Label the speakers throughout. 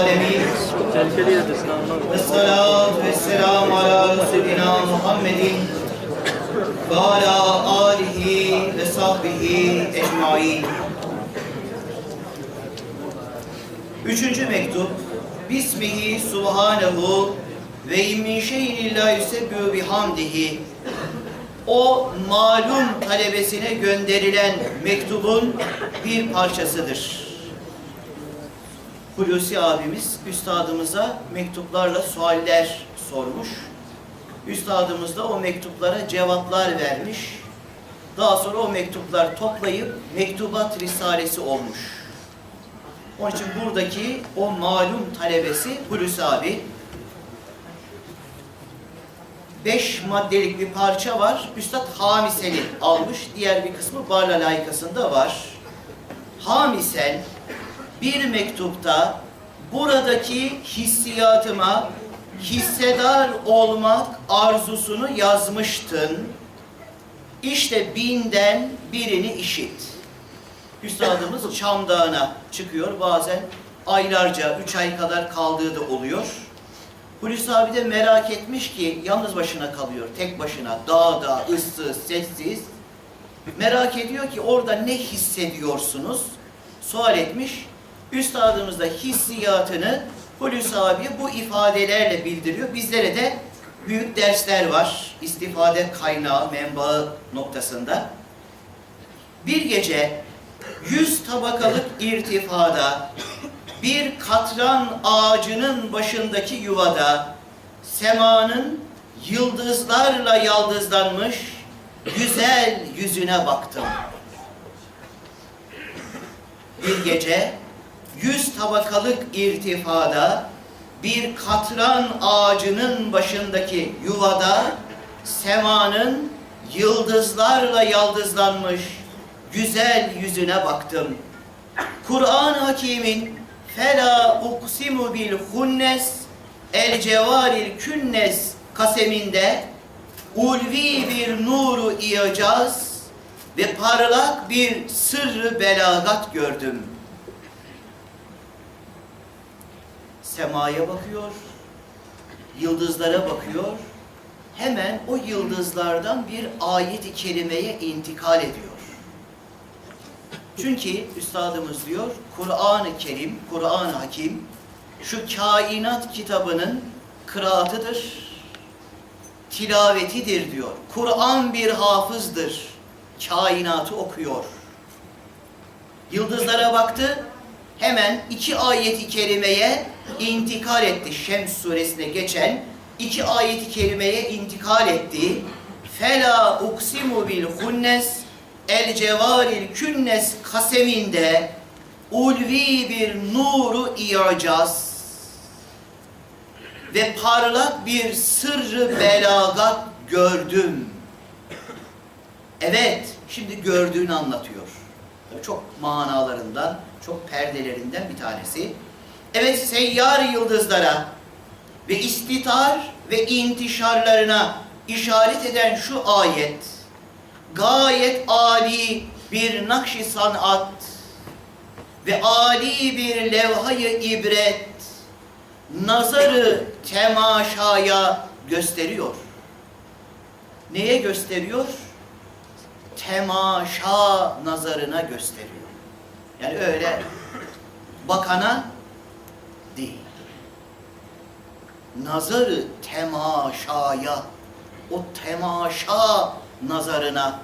Speaker 1: Alemin.
Speaker 2: Tehlikeli yerdesin anlamadım.
Speaker 1: Vessalatu vesselamu ala Resulina Muhammedin ve ala alihi ve sahbihi ecmain. Üçüncü mektup. Bismihi subhanehu ve min şeyin illa yusebbihu bihamdihi. O malum talebesine gönderilen mektubun bir parçasıdır. Hulusi abimiz üstadımıza mektuplarla sualler sormuş. Üstadımız da o mektuplara cevaplar vermiş. Daha sonra o mektuplar toplayıp mektubat risalesi olmuş. Onun için buradaki o malum talebesi Hulusi abi. Beş maddelik bir parça var. Üstad Hamiseli almış. Diğer bir kısmı Barla layıkasında var. Hamisel bir mektupta buradaki hissiyatıma hissedar olmak arzusunu yazmıştın. İşte binden birini işit. Üstadımız Çam Dağı'na çıkıyor. Bazen aylarca, üç ay kadar kaldığı da oluyor. Hulusi abi de merak etmiş ki yalnız başına kalıyor, tek başına, dağda, ıssız, sessiz. Merak ediyor ki orada ne hissediyorsunuz? Sual etmiş. Üstadımız da hissiyatını Hulusi abi bu ifadelerle bildiriyor. Bizlere de büyük dersler var. İstifade kaynağı, menbaı noktasında. Bir gece yüz tabakalık irtifada bir katran ağacının başındaki yuvada semanın yıldızlarla yaldızlanmış güzel yüzüne baktım. Bir gece yüz tabakalık irtifada bir katran ağacının başındaki yuvada semanın yıldızlarla yaldızlanmış güzel yüzüne baktım. Kur'an-ı Hakîm'in Fela uksimu bil hunnes el cevaril künnes kaseminde ulvi bir nuru iyacaz ve parlak bir sırrı belagat gördüm. Semaya bakıyor, yıldızlara bakıyor, hemen o yıldızlardan bir ayet-i kerimeye intikal ediyor. Çünkü üstadımız diyor, Kur'an-ı Kerim, Kur'an-ı Hakim, şu kainat kitabının kıraatıdır, tilavetidir diyor. Kur'an bir hafızdır, kainatı okuyor. Yıldızlara baktı, hemen iki ayeti kerimeye intikal etti. Şems suresine geçen iki ayeti kerimeye intikal etti. Fela uksimu bil hunnes el cevaril künnes kaseminde ulvi bir nuru iyacaz ve parlak bir sırrı belagat gördüm. Evet, şimdi gördüğünü anlatıyor. Çok manalarından, çok perdelerinden bir tanesi. Evet, seyyar yıldızlara ve istitar ve intişarlarına işaret eden şu ayet, gayet âli bir nakş-ı sanat ve âli bir levhayı ibret, nazarı temaşaya gösteriyor. Neye gösteriyor? Temaşa nazarına gösteriyor. Yani öyle bakana değil. Nazarı temaşaya, o temaşa nazarına.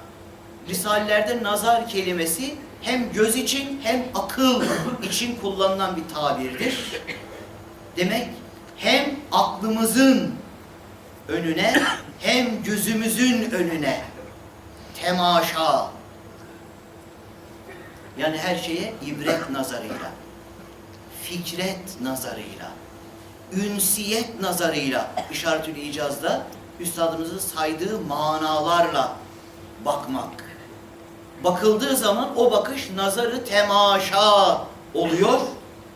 Speaker 1: Risalelerde nazar kelimesi hem göz için hem akıl için kullanılan bir tabirdir. Demek hem aklımızın önüne hem gözümüzün önüne temaşa. Yani her şeye ibret nazarıyla, fikret nazarıyla, ünsiyet nazarıyla işaretül icazda üstadımızın saydığı manalarla bakmak. Bakıldığı zaman o bakış nazarı temaşa oluyor.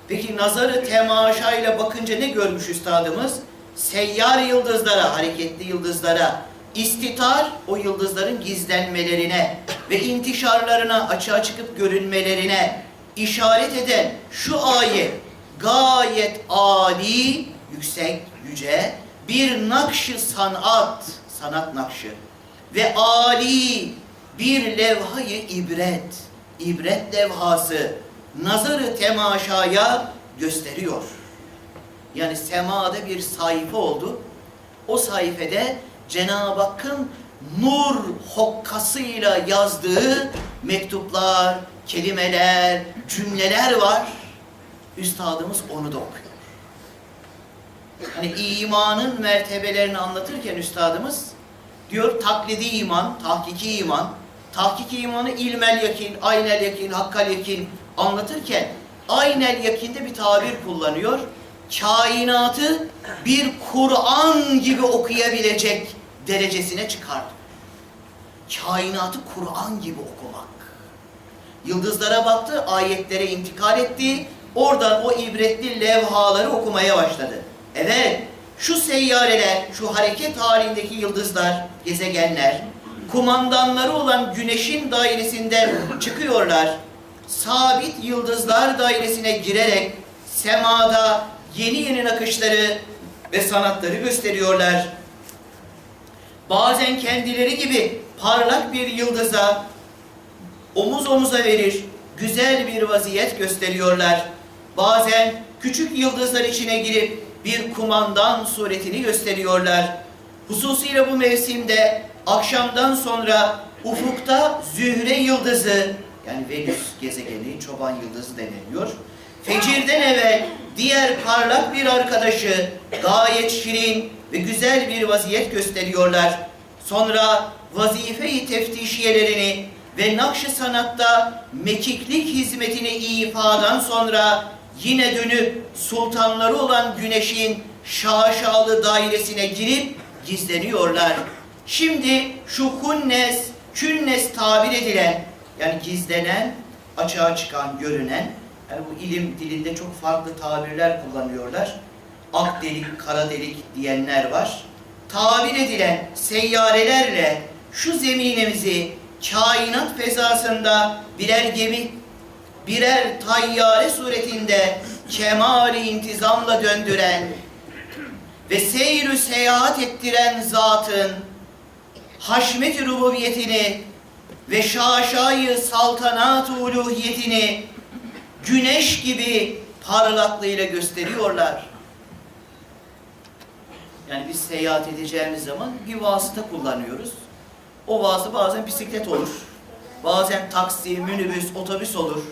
Speaker 1: Peki nazarı temaşa ile bakınca ne görmüş üstadımız? Seyyar yıldızlara, hareketli yıldızlara İstitar o yıldızların gizlenmelerine ve intişarlarına açığa çıkıp görünmelerine işaret eden şu ayet gayet ali, yüksek, yüce bir nakşı sanat, sanat nakşı ve ali bir levhayı ibret, ibret levhası nazarı temaşaya gösteriyor. Yani semada bir sayfa oldu. O sayfede Cenab-ı Hakk'ın nur hokkasıyla yazdığı mektuplar, kelimeler, cümleler var. Üstadımız onu da okuyor. Hani imanın mertebelerini anlatırken üstadımız diyor taklidi iman, tahkiki iman, tahkiki imanı ilmel yakin, aynel yakin, hakkal yakin anlatırken aynel yakinde bir tabir kullanıyor. Kainatı bir Kur'an gibi okuyabilecek derecesine çıkardı. Kainatı Kur'an gibi okumak. Yıldızlara baktı, ayetlere intikal etti. Oradan o ibretli levhaları okumaya başladı. Evet, şu seyyareler, şu hareket halindeki yıldızlar, gezegenler, kumandanları olan güneşin dairesinden çıkıyorlar. Sabit yıldızlar dairesine girerek semada yeni yeni nakışları ve sanatları gösteriyorlar. Bazen kendileri gibi parlak bir yıldıza omuz omuza verir, güzel bir vaziyet gösteriyorlar. Bazen küçük yıldızlar içine girip bir kumandan suretini gösteriyorlar. Hususiyle bu mevsimde akşamdan sonra ufukta Zühre yıldızı yani Venüs gezegeni, çoban yıldızı deniliyor. Fecirden evvel diğer parlak bir arkadaşı gayet şirin ve güzel bir vaziyet gösteriyorlar. Sonra vazife-i teftişiyelerini ve nakş-ı sanatta mekiklik hizmetini ifadan sonra yine dönüp sultanları olan güneşin şaşalı dairesine girip gizleniyorlar. Şimdi şu hunnes, künnes tabir edilen yani gizlenen, açığa çıkan, görünen yani bu ilim dilinde çok farklı tabirler kullanıyorlar. Ak delik, kara delik diyenler var. Tabir edilen seyyarelerle şu zeminimizi kainat fezasında birer gemi, birer tayyare suretinde kemali intizamla döndüren ve seyrü seyahat ettiren zatın haşmet-i rububiyetini ve şaşayı saltanat-ı uluhiyetini güneş gibi parlaklığıyla gösteriyorlar. Yani biz seyahat edeceğimiz zaman bir vasıta kullanıyoruz. O vasıta bazen bisiklet olur. Bazen taksi, minibüs, otobüs olur.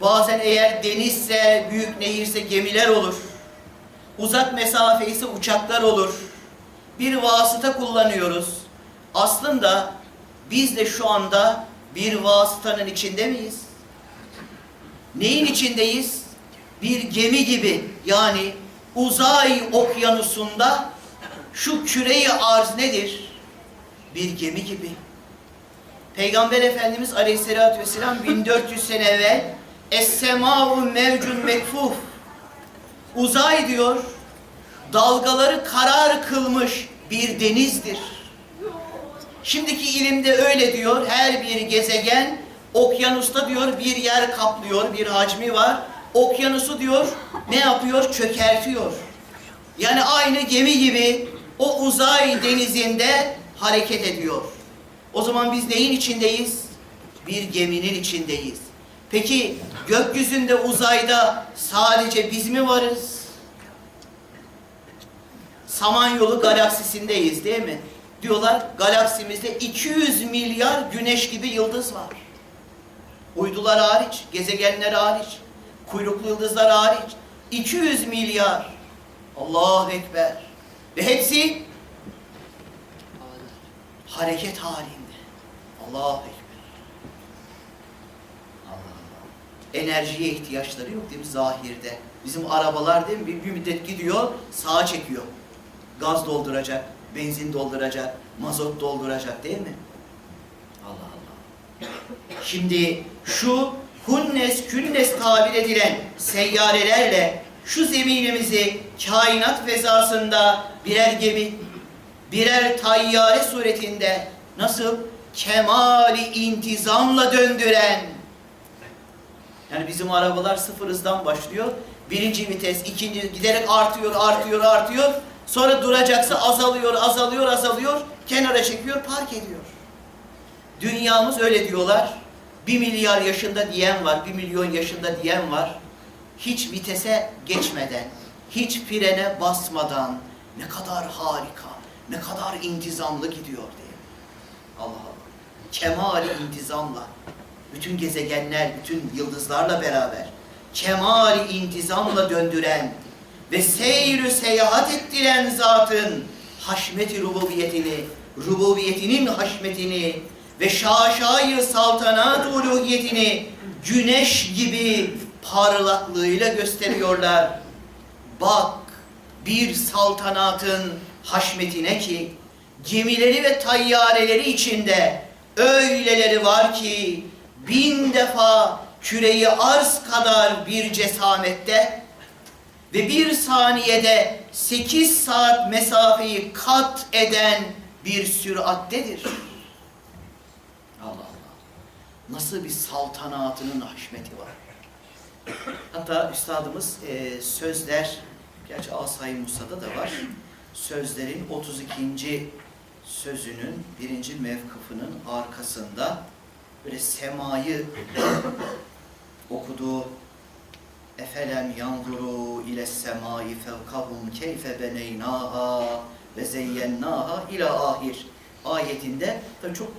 Speaker 1: Bazen eğer denizse, büyük nehirse gemiler olur. Uzak mesafe ise uçaklar olur. Bir vasıta kullanıyoruz. Aslında biz de şu anda bir vasıtanın içinde miyiz? Neyin içindeyiz? Bir gemi gibi yani uzay okyanusunda şu küreyi arz nedir? Bir gemi gibi. Peygamber Efendimiz Aleyhisselatü Vesselam 1400 sene evvel Es-semâ'u mevcun mekfuf Uzay diyor, dalgaları karar kılmış bir denizdir. Şimdiki ilimde öyle diyor, her bir gezegen okyanusta diyor bir yer kaplıyor, bir hacmi var. Okyanusu diyor ne yapıyor? Çökertiyor. Yani aynı gemi gibi o uzay denizinde hareket ediyor. O zaman biz neyin içindeyiz? Bir geminin içindeyiz. Peki gökyüzünde uzayda sadece biz mi varız? Samanyolu galaksisindeyiz değil mi? Diyorlar galaksimizde 200 milyar güneş gibi yıldız var. Uydular hariç, gezegenler hariç, kuyruklu yıldızlar hariç 200 milyar. Allahu Ekber. Ve hepsi hareket halinde. Allahu Ekber. Allah Allah. Enerjiye ihtiyaçları yok değil mi zahirde? Bizim arabalar değil mi bir, bir müddet gidiyor sağa çekiyor. Gaz dolduracak, benzin dolduracak, mazot dolduracak değil mi? Allah Allah. Şimdi şu hunnes künnes tabir edilen seyyarelerle şu zeminimizi kainat fezasında birer gemi, birer tayyare suretinde nasıl kemali intizamla döndüren yani bizim arabalar sıfır hızdan başlıyor. Birinci vites, ikinci giderek artıyor, artıyor, artıyor. Sonra duracaksa azalıyor, azalıyor, azalıyor. Kenara çekiyor, park ediyor. Dünyamız öyle diyorlar. Bir milyar yaşında diyen var, bir milyon yaşında diyen var. Hiç vitese geçmeden, hiç frene basmadan ne kadar harika, ne kadar intizamlı gidiyor diye. Allah Allah. Kemali intizamla, bütün gezegenler, bütün yıldızlarla beraber kemali intizamla döndüren ve seyri seyahat ettiren zatın haşmeti rububiyetini, rububiyetinin haşmetini ve şaşayı saltanat uluhiyetini güneş gibi parlaklığıyla gösteriyorlar. Bak bir saltanatın haşmetine ki gemileri ve tayyareleri içinde öyleleri var ki bin defa küreyi arz kadar bir cesamette ve bir saniyede sekiz saat mesafeyi kat eden bir sürattedir. Allah Allah. Nasıl bir saltanatının haşmeti var. Hatta üstadımız e, sözler, gerçi Asay Musa'da da var. Sözlerin 32. sözünün birinci mevkıfının arkasında böyle semayı okuduğu Efelem yanzuru ile semai fevkahum keyfe beneynaha ve zeyyennaha ila ahir ayetinde tabii çok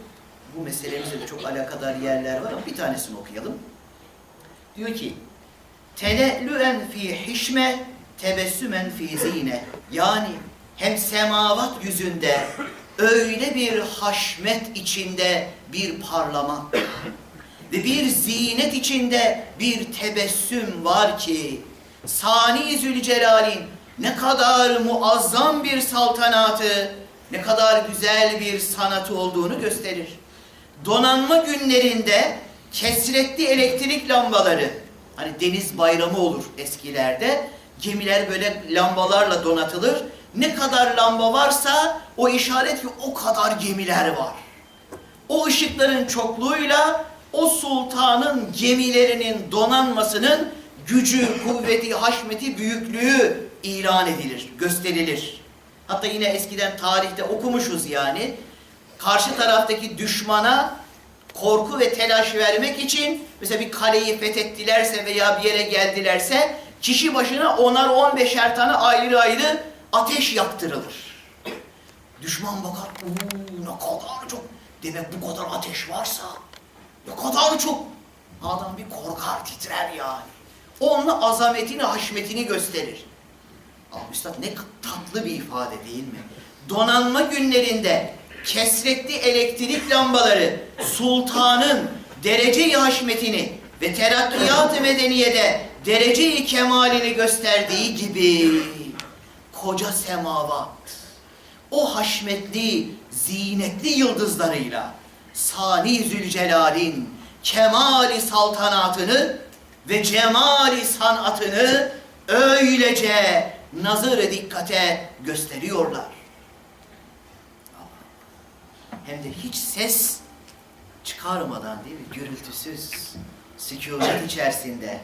Speaker 1: bu meselemizle de çok alakadar yerler var ama bir tanesini okuyalım. Diyor ki Tele'lüen fi hişme tebessümen fi zine. Yani hem semavat yüzünde öyle bir haşmet içinde bir parlama ve bir zinet içinde bir tebessüm var ki Sani Zülcelal'in ne kadar muazzam bir saltanatı, ne kadar güzel bir sanatı olduğunu gösterir. Donanma günlerinde kesretli elektrik lambaları, hani deniz bayramı olur eskilerde, gemiler böyle lambalarla donatılır. Ne kadar lamba varsa o işaret ki o kadar gemiler var. O ışıkların çokluğuyla o sultanın gemilerinin donanmasının gücü, kuvveti, haşmeti, büyüklüğü ilan edilir, gösterilir. Hatta yine eskiden tarihte okumuşuz yani. Karşı taraftaki düşmana korku ve telaş vermek için mesela bir kaleyi fethettilerse veya bir yere geldilerse kişi başına onar on beşer tane ayrı ayrı ateş yaktırılır. Düşman bakar, ne kadar çok, demek bu kadar ateş varsa ne kadar çok adam bir korkar titrer yani. Onunla azametini, haşmetini gösterir. Ama Üstad ne tatlı bir ifade değil mi? Donanma günlerinde kesretli elektrik lambaları sultanın derece-i haşmetini ve terakkiyat-ı medeniyede derece-i kemalini gösterdiği gibi koca semavat o haşmetli, zinetli yıldızlarıyla Sani Zülcelal'in kemali saltanatını ve cemali sanatını öylece nazır dikkate gösteriyorlar. Hem de hiç ses çıkarmadan değil mi? Gürültüsüz, sükunet içerisinde.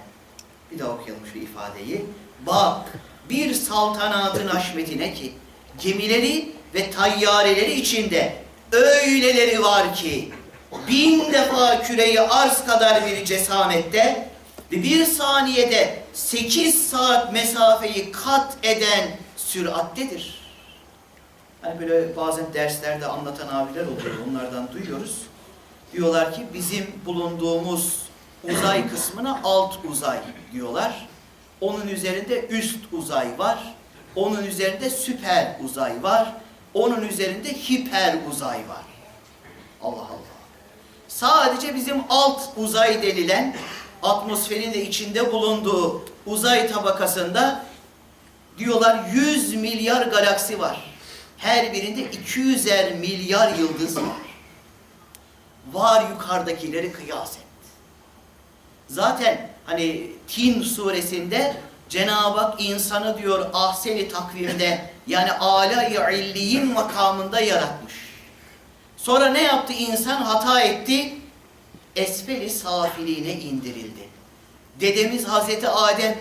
Speaker 1: Bir daha okuyalım şu ifadeyi. Bak bir saltanatın haşmetine ki gemileri ve tayyareleri içinde öyleleri var ki bin defa küreyi arz kadar bir cesamette ve bir saniyede sekiz saat mesafeyi kat eden sürattedir. Hani böyle bazen derslerde anlatan abiler oluyor, onlardan duyuyoruz. Diyorlar ki bizim bulunduğumuz uzay kısmına alt uzay diyorlar. Onun üzerinde üst uzay var. Onun üzerinde süper uzay var. Onun üzerinde hiper uzay var. Allah Allah. Sadece bizim alt uzay denilen atmosferin de içinde bulunduğu uzay tabakasında diyorlar 100 milyar galaksi var. Her birinde 200'er milyar yıldız var. Var yukarıdakileri kıyas et. Zaten hani Tin suresinde Cenab-ı Hak insanı diyor ahseni takvimde yani âlâ-i illiyin makamında yaratmış. Sonra ne yaptı insan? Hata etti. Esfeli safiliğine indirildi. Dedemiz Hazreti Adem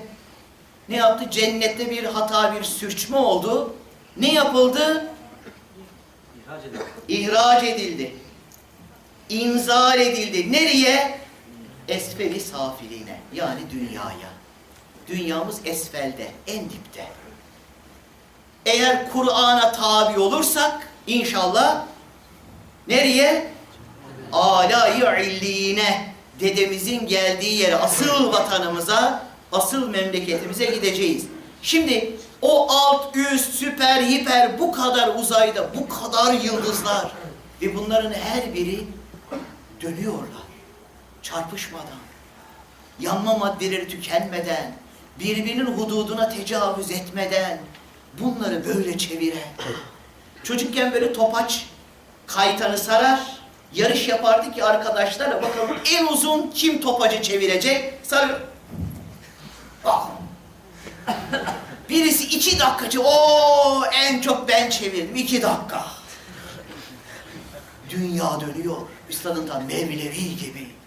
Speaker 1: ne yaptı? Cennette bir hata, bir sürçme oldu. Ne yapıldı?
Speaker 2: İhraç edelim.
Speaker 1: İhraç edildi. İnzal edildi. Nereye? Esfeli safiliğine. Yani dünyaya. Dünyamız esfelde, en dipte. Eğer Kur'an'a tabi olursak inşallah nereye? Âlâ-i illiğine dedemizin geldiği yere, asıl vatanımıza, asıl memleketimize gideceğiz. Şimdi o alt, üst, süper, hiper bu kadar uzayda, bu kadar yıldızlar ve bunların her biri dönüyorlar. Çarpışmadan, yanma maddeleri tükenmeden, birbirinin hududuna tecavüz etmeden bunları böyle çeviren. Çocukken böyle topaç kaytanı sarar, yarış yapardık ki arkadaşlarla bakalım en uzun kim topacı çevirecek? Sarı. Ah. Birisi iki dakikacı, o en çok ben çevirdim, iki dakika. Dünya dönüyor, üstadın tam Mevlevi gibi.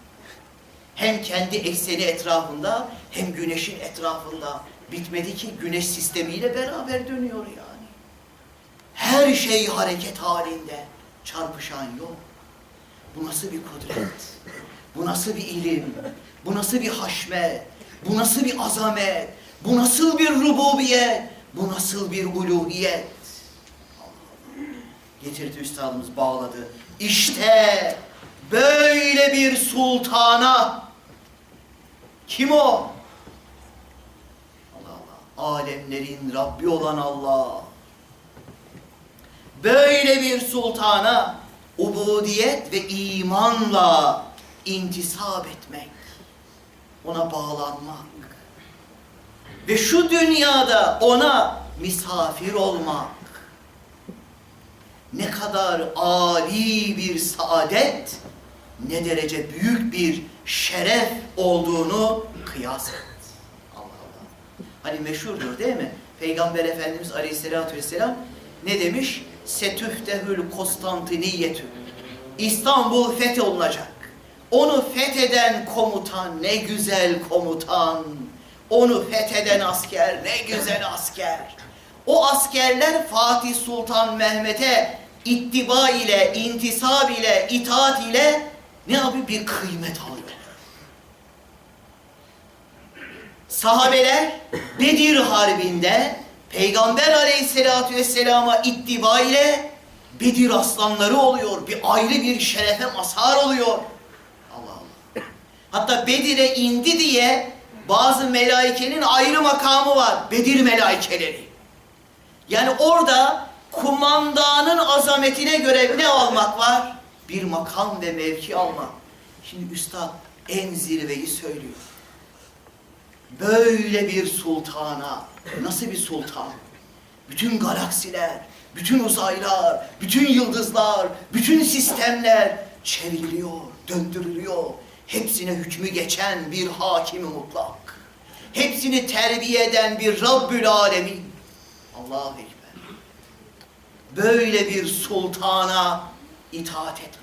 Speaker 1: Hem kendi ekseni etrafında, hem güneşin etrafında. Bitmedi ki güneş sistemiyle beraber dönüyor yani. Her şey hareket halinde, çarpışan yok. Bu nasıl bir kudret? Bu nasıl bir ilim? Bu nasıl bir haşmet? Bu nasıl bir azamet? Bu nasıl bir rububiyet? Bu nasıl bir uluhiyet? Getirdi üstadımız bağladı. İşte böyle bir sultana kim o? Allah Allah. Alemlerin Rabbi olan Allah. Böyle bir sultana ubudiyet ve imanla intisap etmek. Ona bağlanmak. Ve şu dünyada ona misafir olmak. Ne kadar âli bir saadet, ne derece büyük bir şeref olduğunu kıyas et. Allah Allah. Hani meşhurdur değil mi? Peygamber Efendimiz Aleyhisselatü Vesselam ne demiş? Setüftehül Konstantiniyetü. İstanbul fetholunacak. Onu fetheden komutan ne güzel komutan. Onu fetheden asker ne güzel asker. O askerler Fatih Sultan Mehmet'e ittiba ile, intisab ile, itaat ile ne yapıyor? Bir kıymet alıyor. Sahabeler Bedir Harbi'nde Peygamber Aleyhisselatü Vesselam'a ittiba ile Bedir aslanları oluyor. Bir ayrı bir şerefe mazhar oluyor. Allah Allah. Hatta Bedir'e indi diye bazı melaikenin ayrı makamı var. Bedir melaikeleri. Yani orada kumandanın azametine göre ne almak var? Bir makam ve mevki almak. Şimdi üstad en zirveyi söylüyor. Böyle bir sultana, nasıl bir sultan? Bütün galaksiler, bütün uzaylar, bütün yıldızlar, bütün sistemler çevriliyor, döndürülüyor. Hepsine hükmü geçen bir hakimi mutlak. Hepsini terbiye eden bir Rabbül Alemin. Allahu Ekber. Böyle bir sultana itaat etmek,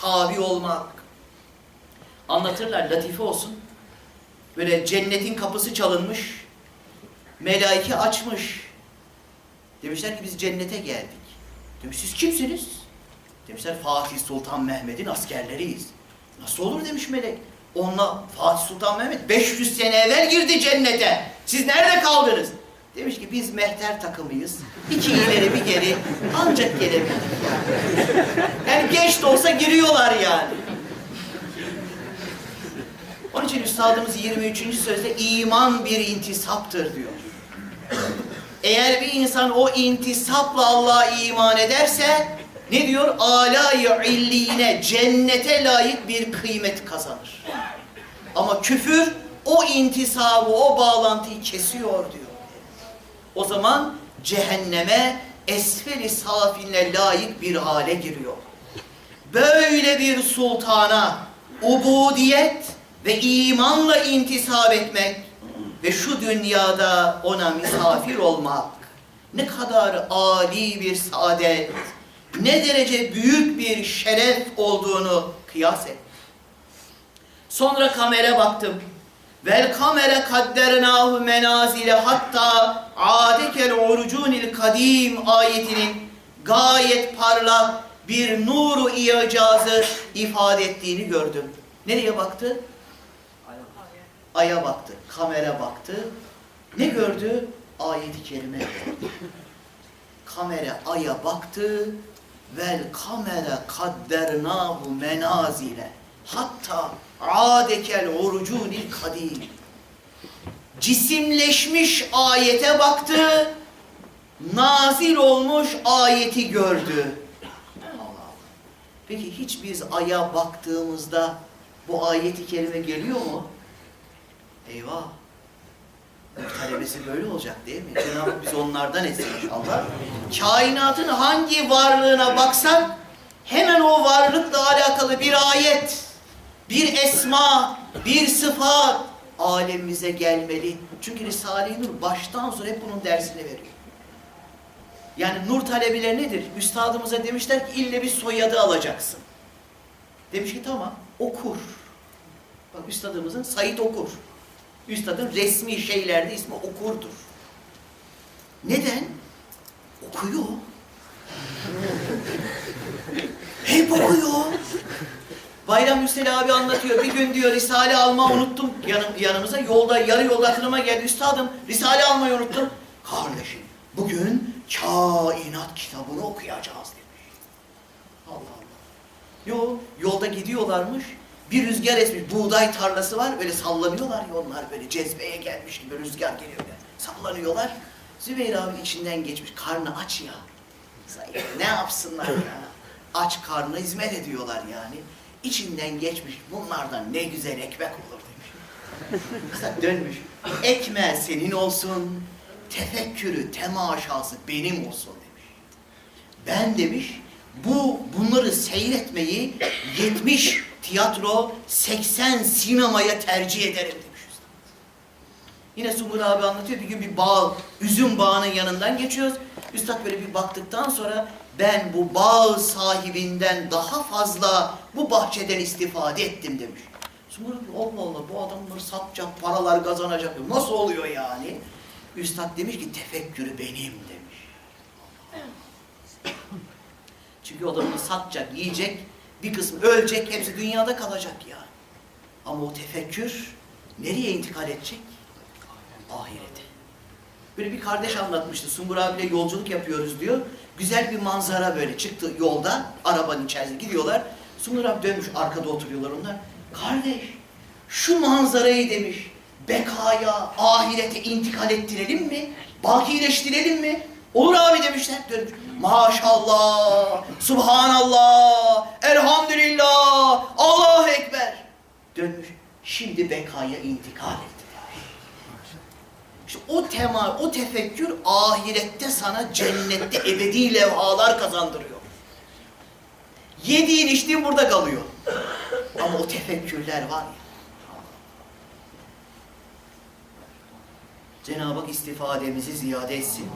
Speaker 1: tabi olmak. Anlatırlar, latife olsun. Böyle cennetin kapısı çalınmış, melaike açmış. Demişler ki biz cennete geldik. Demiş siz kimsiniz? Demişler Fatih Sultan Mehmet'in askerleriyiz. Nasıl olur demiş melek. Onunla Fatih Sultan Mehmet 500 sene evvel girdi cennete. Siz nerede kaldınız? Demiş ki biz mehter takımıyız. İki ileri bir geri ancak gelebildik yani. Yani geç de olsa giriyorlar yani. Onun için Üstadımız 23. sözde iman bir intisaptır diyor. Eğer bir insan o intisapla Allah'a iman ederse ne diyor? Âlâ-i illiğine, cennete layık bir kıymet kazanır. Ama küfür o intisabı, o bağlantıyı kesiyor diyor. O zaman cehenneme esferi safinle layık bir hale giriyor. Böyle bir sultana ubudiyet ve imanla intisap etmek ve şu dünyada ona misafir olmak Ne kadar âli bir saadet, ne derece büyük bir şeref olduğunu kıyas et. Sonra kamera baktım. Vel kamera kaddernahu menazile hatta adekel orucunil kadim ayetinin gayet parlak bir nuru icazı ifade ettiğini gördüm. Nereye baktı? Aya baktı, kamera baktı. Ne gördü? Ayet-i kerime. Kamera aya baktı. Vel kamera kaddernahu menazile. Hatta adekel orucunil kadim. Cisimleşmiş ayete baktı. Nazil olmuş ayeti gördü. Allah. Peki hiç biz aya baktığımızda bu ayeti kerime geliyor mu? Eyvah. Talebesi böyle olacak değil mi? Cenab-ı bizi onlardan etsin inşallah. Kainatın hangi varlığına baksan hemen o varlıkla alakalı bir ayet, bir esma, bir sıfat alemimize gelmeli. Çünkü Risale-i Nur baştan sona hep bunun dersini veriyor. Yani nur talebeleri nedir? Üstadımıza demişler ki ille bir soyadı alacaksın. Demiş ki tamam okur. Bak üstadımızın Said okur. Üstadın resmi şeylerde ismi okurdur. Neden? Okuyor. Hep okuyor. Bayram Hüsnü abi anlatıyor. Bir gün diyor Risale alma unuttum yanım, yanımıza. Yolda yarı yolda aklıma geldi. Üstadım Risale almayı unuttum. Kardeşim bugün kainat kitabını okuyacağız demiş. Allah Allah. Yo yolda gidiyorlarmış. Bir rüzgar esmiş. Buğday tarlası var. Böyle sallanıyorlar ya onlar böyle cezbeye gelmiş gibi rüzgar geliyor. Böyle. Sallanıyorlar. Zübeyir abi içinden geçmiş. Karnı aç ya. Ne yapsınlar ya? Aç karnına hizmet ediyorlar yani. İçinden geçmiş. Bunlardan ne güzel ekmek olur demiş. Mesela dönmüş. Ekmeği senin olsun. Tefekkürü, temaşası benim olsun demiş. Ben demiş bu bunları seyretmeyi 70 tiyatro 80 sinemaya tercih ederim demiş. Yine Sungur abi anlatıyor bir gün bir bağ, üzüm bağının yanından geçiyoruz. Üstad böyle bir baktıktan sonra ben bu bağ sahibinden daha fazla bu bahçeden istifade ettim demiş. Abi Allah Allah bu adamları satacak, paralar kazanacak. Nasıl oluyor yani? Üstad demiş ki tefekkürü benim demiş. Çünkü o da bunu satacak, yiyecek, bir kısmı ölecek, hepsi dünyada kalacak yani. Ama o tefekkür nereye intikal edecek? Ahirete. Böyle bir kardeş anlatmıştı. Sungur abiyle yolculuk yapıyoruz diyor. Güzel bir manzara böyle çıktı yolda, arabanın içerisinde gidiyorlar. Sungur abi dönmüş, arkada oturuyorlar onlar. Kardeş, şu manzarayı demiş, bekaya, ahirete intikal ettirelim mi? Bakileştirelim mi? Olur abi demişler. Dönmüş. Maşallah, Subhanallah, Elhamdülillah, Allahu Ekber. Dönmüş. Şimdi bekaya intikal ettiler. İşte o tema, o tefekkür ahirette sana cennette ebedi levhalar kazandırıyor. Yediğin içtiğin burada kalıyor. Ama o tefekkürler var ya. Cenab-ı Hak istifademizi ziyade etsin.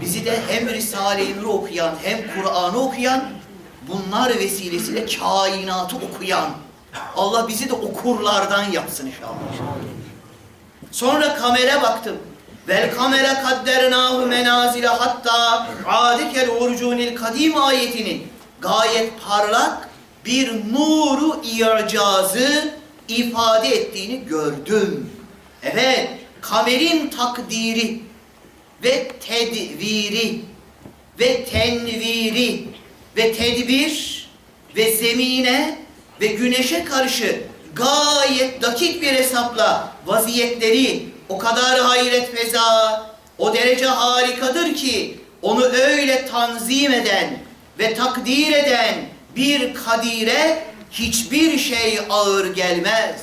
Speaker 1: Bizi de hem Risale-i Nur'u okuyan hem Kur'an'ı okuyan bunlar vesilesiyle kainatı okuyan Allah bizi de okurlardan yapsın inşallah. Sonra kamera baktım. Vel kamera kaddernahu menazile hatta adikel urcunil kadim ayetinin gayet parlak bir nuru icazı ifade ettiğini gördüm. Evet, kamerin takdiri ve tedviri ve tenviri ve tedbir ve zemine ve güneşe karşı gayet dakik bir hesapla vaziyetleri o kadar hayret feza, o derece harikadır ki onu öyle tanzim eden ve takdir eden bir kadire hiçbir şey ağır gelmez.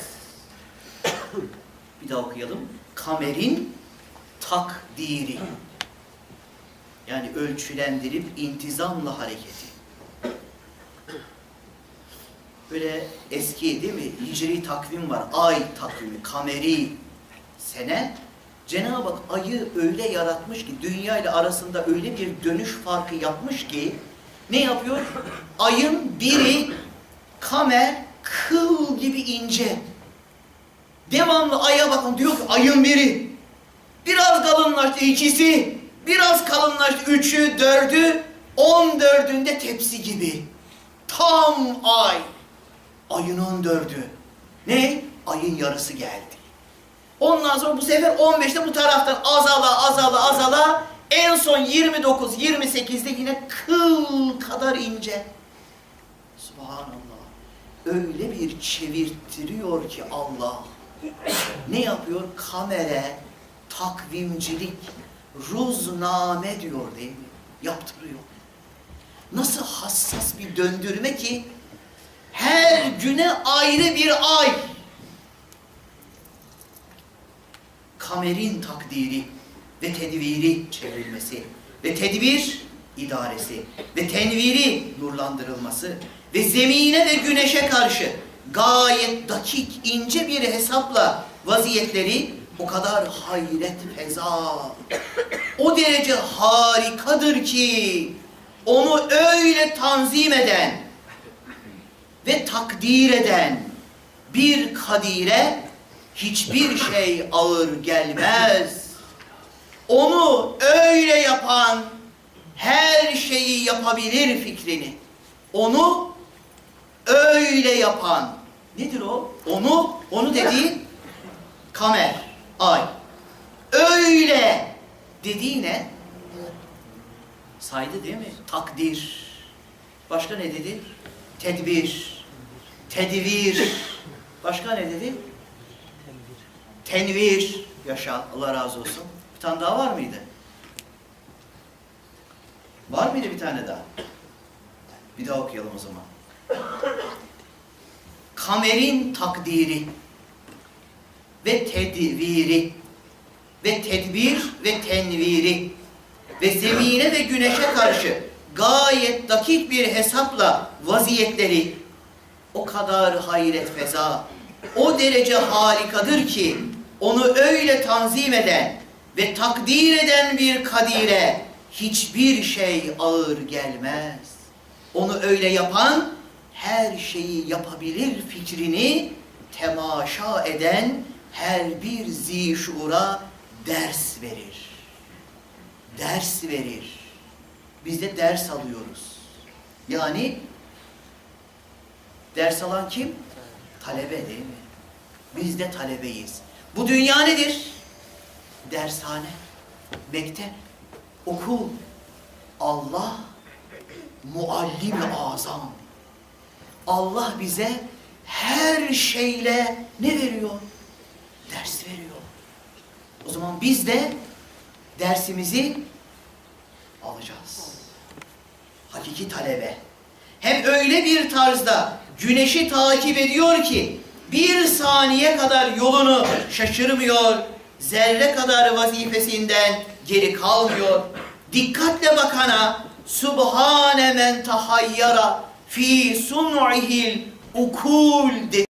Speaker 1: Bir daha okuyalım. Kamerin takdiri. Yani ölçülendirip intizamla hareketi. Böyle eski değil mi? Hicri takvim var. Ay takvimi, kameri sene. Cenab-ı Hak ayı öyle yaratmış ki dünya ile arasında öyle bir dönüş farkı yapmış ki ne yapıyor? Ayın biri kamer kıl gibi ince. Devamlı aya bakın diyor ki ayın biri. Biraz kalınlaştı ikisi. Biraz kalınlaştı üçü, dördü. On dördünde tepsi gibi. Tam ay. Ayın on dördü. Ne? Ayın yarısı geldi. Ondan sonra bu sefer 15'te bu taraftan azala azala azala en son 29 28'de yine kıl kadar ince. Subhanallah. Öyle bir çevirtiriyor ki Allah. Ne yapıyor? Kamere, takvimcilik, ruzname diyor değil mi? Yaptırıyor. Nasıl hassas bir döndürme ki her güne ayrı bir ay. Kamerin takdiri ve tedbiri çevrilmesi ve tedbir idaresi ve tenviri nurlandırılması ve zemine ve güneşe karşı gayet dakik ince bir hesapla vaziyetleri o kadar hayret feza, o derece harikadır ki onu öyle tanzim eden ve takdir eden bir kadire hiçbir şey ağır gelmez. Onu öyle yapan her şeyi yapabilir fikrini. Onu öyle yapan nedir o? Onu, onu dediğin kamer, ay. Öyle dediği ne? Saydı değil mi? Takdir. Başka ne dedi? Tedbir. Tedvir. Başka ne dedi? Tenvir. Yaşa. Allah razı olsun. Bir tane daha var mıydı? Var mıydı bir tane daha? Bir daha okuyalım o zaman. Kamerin takdiri ve tedviri ve tedbir ve tenviri ve zemine ve güneşe karşı gayet dakik bir hesapla vaziyetleri o kadar hayret feza, o derece harikadır ki onu öyle tanzim eden ve takdir eden bir kadire hiçbir şey ağır gelmez. Onu öyle yapan her şeyi yapabilir fikrini temaşa eden her bir zişura ders verir. Ders verir. Biz de ders alıyoruz. Yani ders alan kim? Talebe değil mi? Biz de talebeyiz. Bu dünya nedir? Dershane, mektep, okul. Allah muallim azam. Allah bize her şeyle ne veriyor? Ders veriyor. O zaman biz de dersimizi alacağız. Hakiki talebe. Hem öyle bir tarzda güneşi takip ediyor ki bir saniye kadar yolunu şaşırmıyor, zerre kadar vazifesinden geri kalmıyor. Dikkatle bakana Subhane men tahayyara fi sun'ihil ukul dedi.